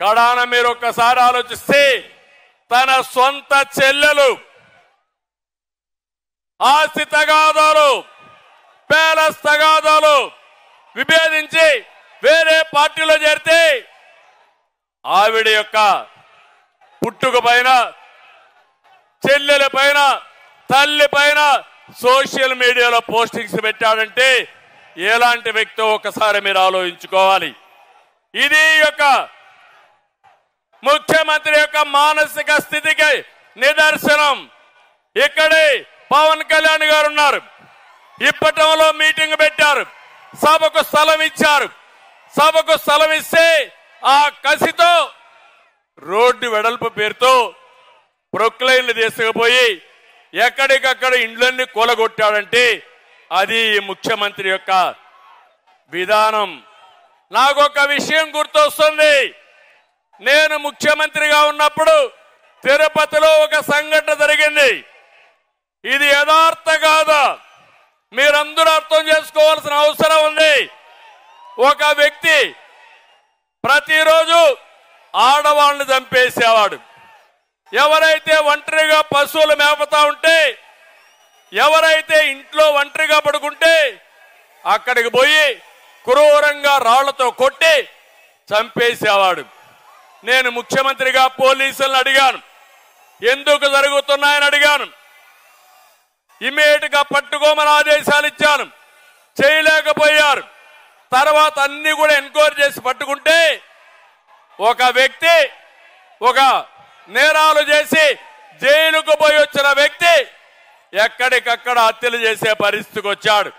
కడాన మీరు ఒక్కసారి ఆలోచిస్తే తన సొంత చెల్లెలు ఆస్తి తగాదాలు ప్యాలెస్ తగాదాలు విభేదించి వేరే పార్టీలో చేరితే ఆవిడ యొక్క పుట్టుక పైన చెల్లెల పైన తల్లి పైన సోషల్ మీడియాలో పోస్టింగ్స్ పెట్టాడంటే ఎలాంటి వ్యక్తి ఒకసారి మీరు ఆలోచించుకోవాలి? ఇది యొక్క ముఖ్యమంత్రి యొక్క మానసిక స్థితికి నిదర్శనం. ఇక్కడే పవన్ కళ్యాణ్ గారు ఉన్నారు. ఇప్పటంలో మీటింగ్ పెట్టారు. సభకు స్థలం ఇచ్చారు. సభకు స్థలం ఇస్తే ఆ కసితో రోడ్డు వెడల్పు పేరుతో ప్రొక్లైన్లు తీసుకుపోయి ఎక్కడికక్కడ ఇండ్లన్నీ కూలగొట్టాడంటే అది ముఖ్యమంత్రి యొక్క విధానం. నాకు ఒక విషయం గుర్తొస్తుంది. నేను ముఖ్యమంత్రిగా ఉన్నప్పుడు తిరుపతిలో ఒక సంఘటన జరిగింది. ఇది యథార్థ కాదా? మీరందరూ అర్థం చేసుకోవాల్సిన అవసరం ఉంది. ఒక వ్యక్తి ప్రతిరోజు ఆడవాళ్ళని చంపేసేవాడు. ఎవరైతే ఒంటరిగా పశువులు మేపుతా ఉంటే ఎవరైతే ఇంట్లో ఒంటరిగా పడుకుంటే అక్కడికి పోయి క్రూరంగా రాళ్ళతో కొట్టి చంపేసేవాడు. నేను ముఖ్యమంత్రిగా పోలీసులను అడిగాను. ఎందుకు జరుగుతున్నాయని అడిగాను. ఇమీడియట్గా పట్టుకోమని ఆదేశాలు ఇచ్చాను. చేయలేకపోయారు. తర్వాత అన్ని కూడా ఎంక్వైరీ చేసి పట్టుకుంటే ఒక వ్యక్తి ఒక నేరాలు చేసి జైలుకు పోయి వచ్చిన వ్యక్తి ఎక్కడికక్కడ హత్యలు చేసే పరిస్థితికి వచ్చాడు.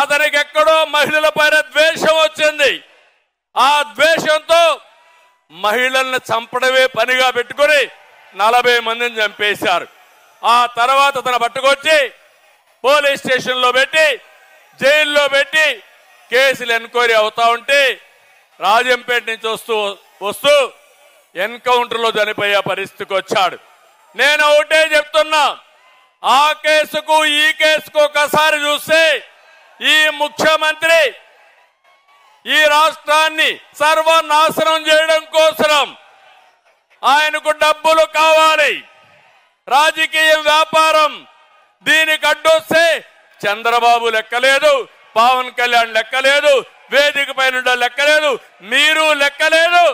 అతనికి ఎక్కడో మహిళల పైన ద్వేషం వచ్చింది. ఆ ద్వేషంతో మహిళల్ని చంపడమే పనిగా పెట్టుకుని నలభై మందిని చంపేశారు. ఆ తర్వాత తన పట్టుకొచ్చి పోలీస్ స్టేషన్లో పెట్టి జైల్లో పెట్టి కేసులు ఎన్క్వైరీ అవుతా ఉంటే రాజంపేట నుంచి వస్తూ వస్తూ ఎన్కౌంటర్లో చనిపోయే పరిస్థితికి వచ్చాడు. నేను ఒకటే చెప్తున్నా ఆ కేసుకు ఈ కేసుకు ఒకసారి చూస్తే ఈ ముఖ్యమంత్రి ఈ రాష్ట్రాన్ని సర్వనాశనం చేయడం కోసం ఆయనకు డబ్బులు కావాలి. రాజకీయ వ్యాపారం దీనికి అడ్డొస్తే చంద్రబాబు లెక్కలేదు పవన్ కళ్యాణ్ లెక్కలేదు వేదిక పైన లెక్కలేదు మీరు లెక్కలేదు